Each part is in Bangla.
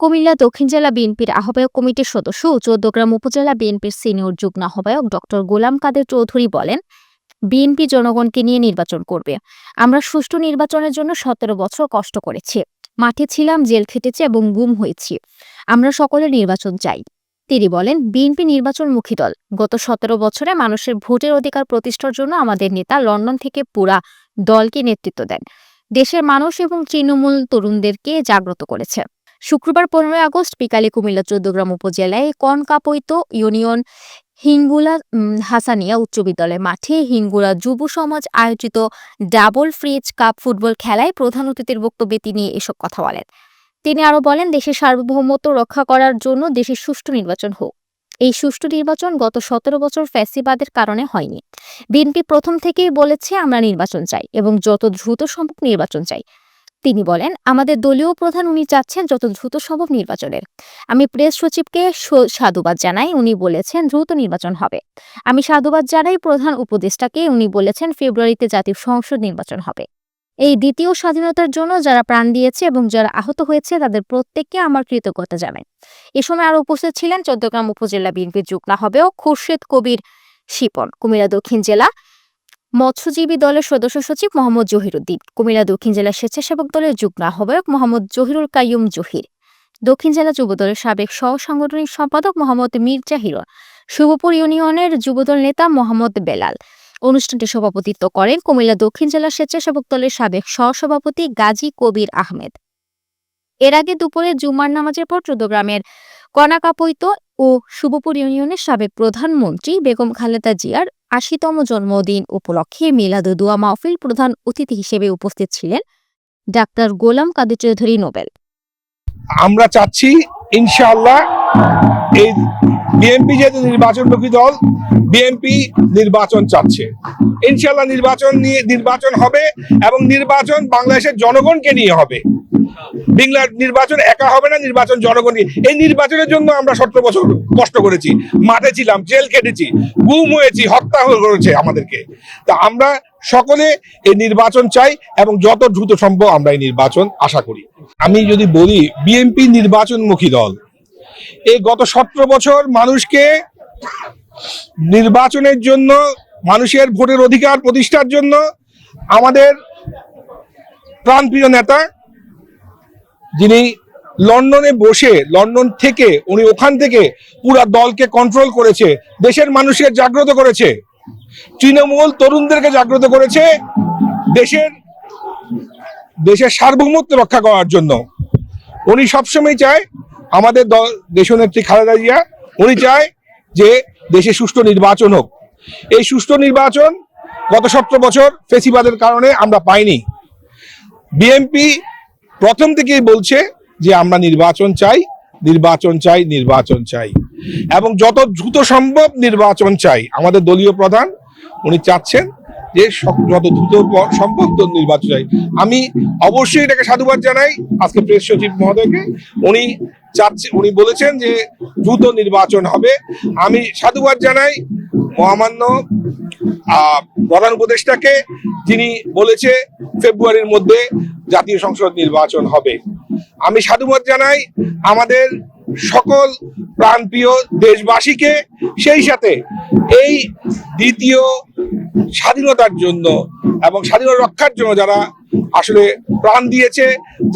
কুমিল্লা দক্ষিণ জেলা বিএনপির আহ্বায়ক কমিটির সদস্য ও চৌদ্দগ্রাম উপজেলা বিএনপির সিনিয়র যুগ্ম আহ্বায়ক ডক্টর গোলাম কাদের চৌধুরী বলেন, বিএনপি জনগণকে নিয়ে নির্বাচন করবে। আমরা সুষ্ঠু নির্বাচনের জন্য সতেরো বছর কষ্ট করেছি। মাঠে ছিলাম, জেল খেটেছি এবং গুম হয়েছি। আমরা সকলে নির্বাচন চাই। তিনি বলেন, বিএনপি নির্বাচনমুখী দল। গত সতেরো বছরে মানুষের ভোটের অধিকার প্রতিষ্ঠার জন্য আমাদের নেতা লন্ডন থেকে পুরা দলকে নেতৃত্ব দেন। দেশের মানুষ এবং তৃণমূল তরুণদেরকে জাগ্রত করেছে। শুক্রবার পনেরোই আগস্ট বিকালে কুমিল্লা চৌদ্দগ্রাম উপজেলায় কনকাপৈত ইউনিয়ন হিঙ্গুলা হাসানিয়া উচ্চ বিদ্যালয় মাঠে হিঙ্গুলা যুব সমাজ আয়োজিত ডাবল ফ্রিজ কাপ ফুটবল খেলায় প্রধান অতিথির বক্তব্যে তিনি এসব কথা বলেন। তিনি আরও বলেন, দেশের সার্বভৌমত্ব রক্ষা করার জন্য দেশের সুষ্ঠু নির্বাচন হোক। এই সুষ্ঠু নির্বাচন গত সতেরো বছর ফ্যাসিবাদের কারণে হয়নি। বিএনপি প্রথম থেকেই বলেছে, আমরা নির্বাচন চাই এবং যত দ্রুত সম্ভব নির্বাচন চাই। তিনি বলেন, আমাদের দলীয় প্রধান উনি চাচ্ছেন যত দ্রুত সম্ভব নির্বাচনের। আমি প্রেস সচিবকে সাধুবাদ জানাই। উনি বলেছেন দ্রুত নির্বাচন হবে। আমি সাধুবাদ জানাই প্রধান উপদেষ্টাকে। উনি বলেছেন ফেব্রুয়ারিতে জাতীয় সংসদ নির্বাচন হবে। এই দ্বিতীয় স্বাধীনতার জন্য যারা প্রাণ দিয়েছে এবং যারা আহত হয়েছে, তাদের প্রত্যেককে আমার কৃতজ্ঞতা জানাই। এ সময় আরও উপস্থিত ছিলেন চৌদ্দগ্রাম উপজেলা বিএনপির যুগ্ম হবেও খুরশেদ কবির শিপন। কুমিরা দক্ষিণ জেলা মৎস্যজীবী দলের সদস্য সচিব মোহাম্মদ জহিরুদ্দিন, কুমিল্লা দক্ষিণ জেলা স্বেচ্ছাসেবক দলের যুগ্ম আহ্বায়ক মোহাম্মদ জহিরুল কাইয়ুম জহির, দক্ষিণ জেলা যুবদলের সাবেক সহ সাংগঠনিক সম্পাদক মোহাম্মদ মির্জা হিরন শুভপুর ইউনিয়নের যুবদল নেতা মোহাম্মদ বেলাল। অনুষ্ঠানটি সভাপতিত্ব করেন কুমিল্লা দক্ষিণ জেলা স্বেচ্ছাসেবক দলের সাবেক সহসভাপতি গাজী কবির আহমেদ। এর আগে দুপুরে জুমার নামাজের পর চৌদ্দগ্রামের কনাকাপৈত ও শুভপুর ইউনিয়নের সাবেক প্রধানমন্ত্রী বেগম খালেদা জিয়ার আশিতম জন্মদিন উপলক্ষে মিলাদ দোয়া মাহফিল প্রধান অতিথি হিসেবে উপস্থিত ছিলেন ডাক্তার গোলাম কাদের চৌধুরী নোবেল। আমরা চাচ্ছি, ইনশাআল্লাহ, এই বিএনপি যেহেতু নির্বাচনমুখী দল বিএনপি নির্বাচন চাচ্ছে। ইনশাআল্লাহ নির্বাচন নিয়ে, নির্বাচন হবে এবং নির্বাচন বাংলাদেশের জনগণকে নিয়ে হবে। বাংলার নির্বাচন একা হবে না, নির্বাচন জনগণ নিয়ে এই নির্বাচনের জন্য আমরা সতেরো বছর কষ্ট করেছি, মাঠে ছিলাম, জেল কেটেছি গুম হয়েছি, হত্যা করেছে আমাদেরকে। তা আমরা সকলে এই নির্বাচন চাই এবং যত দ্রুত সম্ভব আমরা এই নির্বাচন আশা করি। আমি যদি বলি বিএনপি নির্বাচনমুখী দল, এই গত সতেরো বছর মানুষকে নির্বাচনের জন্য, মানুষের ভোটের অধিকার প্রতিষ্ঠার জন্য আমাদের প্রাণপ্রিয় নেতা যিনি লন্ডনে বসে, লন্ডন থেকে, উনি ওখান থেকে পুরা দলকে কন্ট্রোল করেছে, দেশের মানুষকে জাগ্রত করেছে। তৃণমূল তরুণদেরকে জাগ্রত করেছে দেশের দেশের সার্বভৌমত্ব রক্ষা করার জন্য। উনি সবসময় চায় আমাদের দল, দেশনেত্রী খালেদা জিয়া, উনি চায় যে দেশে সুষ্ঠু নির্বাচন হোক। এই সুষ্ঠু নির্বাচন গত সতেরো বছর ফেসিবাদের কারণে আমরা পাইনি। বিএনপি প্রথম থেকেই বলছে যে আমরা নির্বাচন চাই নির্বাচন চাই নির্বাচন চাই। এবং যত দ্রুত সম্ভব নির্বাচন চাই। আমাদের দলীয় প্রধান, উনি চাচ্ছেন যে যত দ্রুত সম্ভব নির্বাচন চাই। আমি অবশ্যই এটাকে সাধুবাদ জানাই আজকে প্রেস সচিব মহোদয়কে। উনি চাচ্ছে, উনি বলেছেন যে দ্রুত নির্বাচন হবে। আমি সাধুবাদ জানাই মহামান্য প্রধান উপদেষ্টাকে। যিনি বলেছে ফেব্রুয়ারির মধ্যে জাতীয় সংসদ নির্বাচন হবে। আমি সাধুবাদ জানাই আমাদের সকল প্রাণপ্রিয় দেশবাসীকে, সেই সাথে এই দ্বিতীয় স্বাধীনতার জন্য এবং স্বাধীনতা রক্ষার জন্য যারা আসলে প্রাণ দিয়েছে,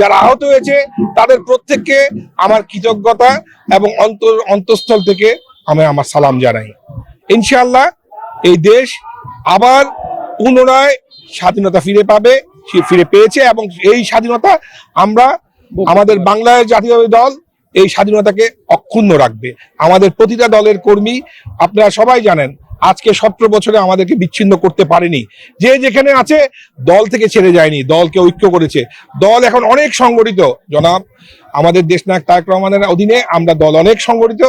যারা আহত হয়েছে, তাদের প্রত্যেককে আমার কৃতজ্ঞতা এবং অন্তর, অন্তঃস্থল থেকে আমি আমার সালাম জানাই। ইনশাল্লাহ এই দেশ আবার পুনরায় স্বাধীনতা ফিরে পাবে। ফিরে পেয়েছে এবং এই স্বাধীনতা আমরা আমাদের বাংলাদেশ জাতীয় দল এই স্বাধীনতাকে অক্ষুণ্ণ রাখবে। আমাদের প্রতিটা দলের কর্মী আপনারা সবাই জানেন আজকে সতেরো বছরে আমাদেরকে বিচ্ছিন্ন করতে পারেনি। যে যেখানে আছে দল থেকে ছেড়ে যায়নি দলকে ঐক্য করেছে। দল এখন অনেক সংগঠিত। জনাব আমাদের দেশনায়ক তারেক রহমানের অধীনে আমরা দল অনেক সংগঠিত।